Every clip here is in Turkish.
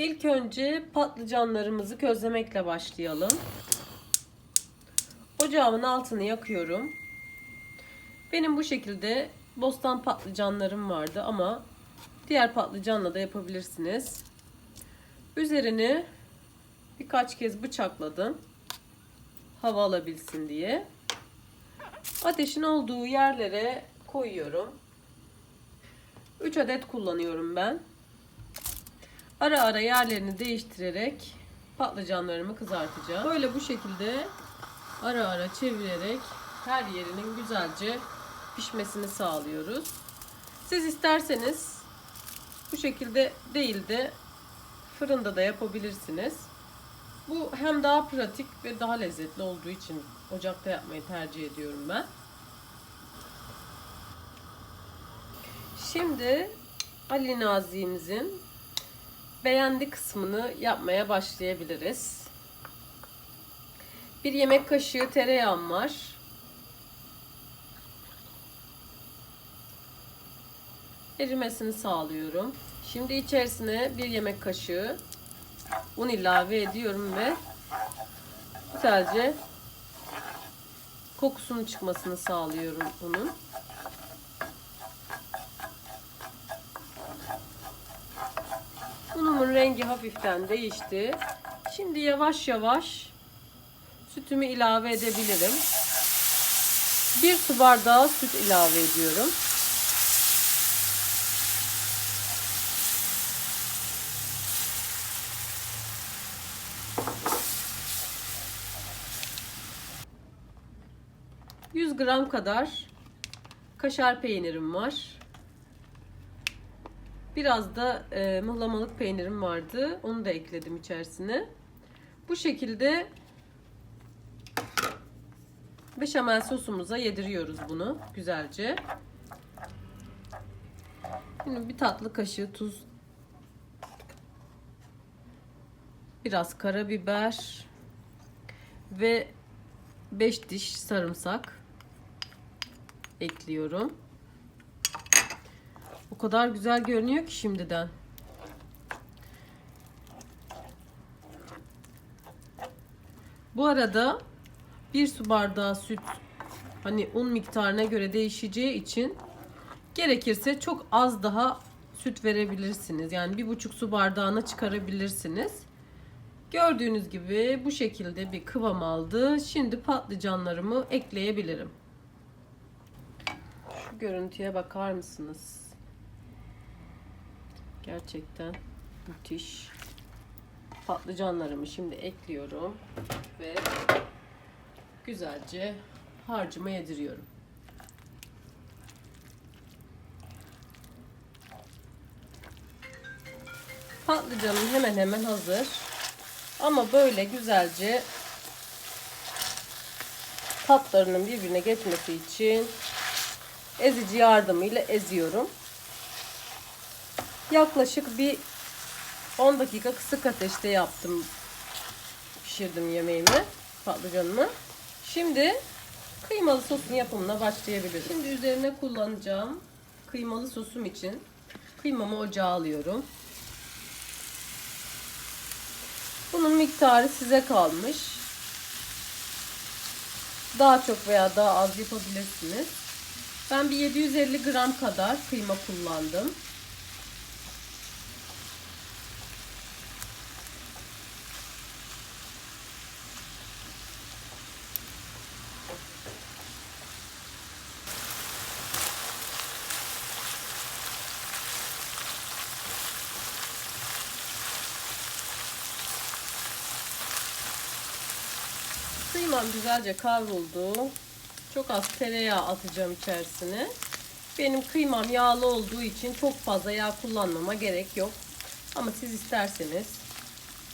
İlk önce patlıcanlarımızı közlemekle başlayalım. Ocağımın altını yakıyorum. Benim bu şekilde bostan patlıcanlarım vardı ama diğer patlıcanla da yapabilirsiniz. Üzerini birkaç kez bıçakladım. Hava alabilsin diye. Ateşin olduğu yerlere koyuyorum. 3 adet kullanıyorum ben. Ara ara yerlerini değiştirerek patlıcanlarımı kızartacağım. Böyle bu şekilde ara ara çevirerek her yerinin güzelce pişmesini sağlıyoruz. Siz isterseniz bu şekilde değil de fırında da yapabilirsiniz. Bu hem daha pratik ve daha lezzetli olduğu için ocakta yapmayı tercih ediyorum ben. Şimdi Ali Nazi'mizin beğendi kısmını yapmaya başlayabiliriz. Bir yemek kaşığı tereyağım var. Erimesini sağlıyorum. Şimdi içerisine bir yemek kaşığı un ilave ediyorum ve güzelce kokusunun çıkmasını sağlıyorum unun. Unumun rengi hafiften değişti. Şimdi yavaş yavaş sütümü ilave edebilirim. Bir su bardağı süt ilave ediyorum. ...100 gram kadar kaşar peynirim var. Biraz da e, mıhlamalık peynirim vardı. Onu da ekledim içerisine. Bu şekilde beşamel sosumuza yediriyoruz bunu güzelce. Şimdi bir tatlı kaşığı tuz. Biraz karabiber ve 5 diş sarımsak ekliyorum. O kadar güzel görünüyor ki şimdiden. Bu arada bir su bardağı süt hani un miktarına göre değişeceği için gerekirse çok az daha süt verebilirsiniz. Yani bir buçuk su bardağına çıkarabilirsiniz. Gördüğünüz gibi bu şekilde bir kıvam aldı. Şimdi patlıcanlarımı ekleyebilirim. Şu görüntüye bakar mısınız? Gerçekten müthiş. Patlıcanlarımı şimdi ekliyorum ve güzelce harcıma yediriyorum. Patlıcanım hemen hemen hazır. Ama böyle güzelce tatlarının birbirine geçmesi için ezici yardımıyla eziyorum. Yaklaşık bir 10 dakika kısık ateşte yaptım. Pişirdim yemeğimi, patlıcanımı. Şimdi kıymalı sosun yapımına başlayabiliriz. Şimdi üzerine kullanacağım kıymalı sosum için kıymamı ocağa alıyorum. Bunun miktarı size kalmış. Daha çok veya daha az yapabilirsiniz. Ben bir 750 gram kadar kıyma kullandım. Kıymam güzelce kavruldu. Çok az tereyağı atacağım içerisine. Benim kıymam yağlı olduğu için çok fazla yağ kullanmama gerek yok. Ama siz isterseniz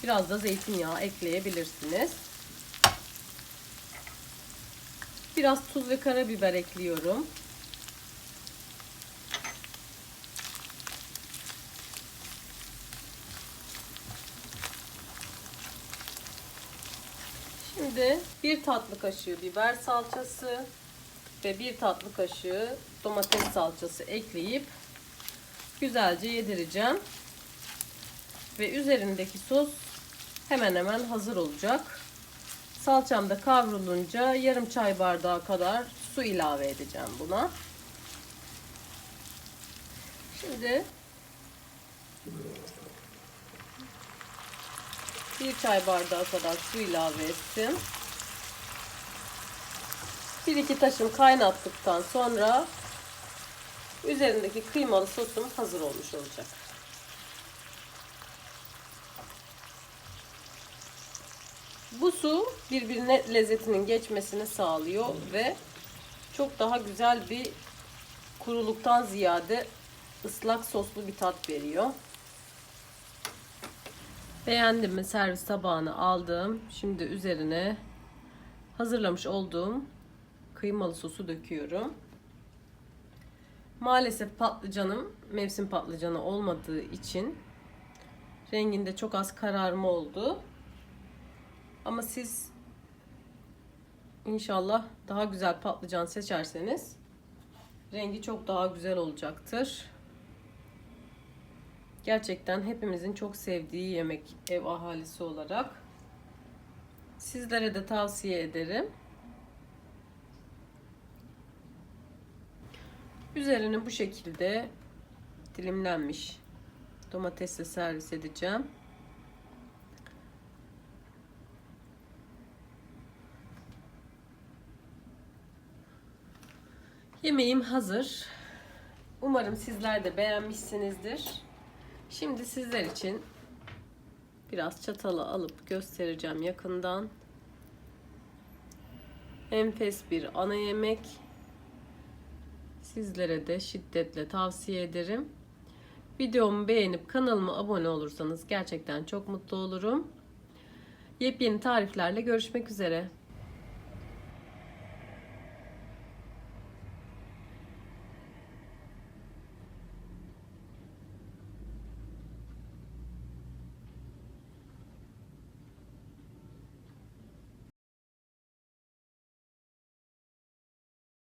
biraz da zeytinyağı ekleyebilirsiniz. Biraz tuz ve karabiber ekliyorum. Şimdi bir tatlı kaşığı biber salçası ve bir tatlı kaşığı domates salçası ekleyip güzelce yedireceğim. Ve üzerindeki sos hemen hemen hazır olacak. Salçam da kavrulunca yarım çay bardağı kadar su ilave edeceğim buna. Şimdi bir çay bardağı kadar su ilave ettim. Bir iki taşım kaynattıktan sonra üzerindeki kıymalı sosum hazır olmuş olacak. Bu su birbirine lezzetinin geçmesini sağlıyor ve çok daha güzel bir kuruluktan ziyade ıslak soslu bir tat veriyor. Beğendim mi servis tabağını aldım. Şimdi üzerine hazırlamış olduğum kıymalı sosu döküyorum. Maalesef patlıcanım mevsim patlıcanı olmadığı için renginde çok az kararma oldu. Ama siz inşallah daha güzel patlıcan seçerseniz rengi çok daha güzel olacaktır. Gerçekten hepimizin çok sevdiği yemek ev ahalisi olarak. Sizlere de tavsiye ederim. Üzerine bu şekilde dilimlenmiş domatesle servis edeceğim. Yemeğim hazır. Umarım sizler de beğenmişsinizdir. Şimdi sizler için biraz çatalı alıp göstereceğim yakından. Enfes bir ana yemek. Sizlere de şiddetle tavsiye ederim. Videomu beğenip kanalıma abone olursanız gerçekten çok mutlu olurum. Yepyeni tariflerle görüşmek üzere.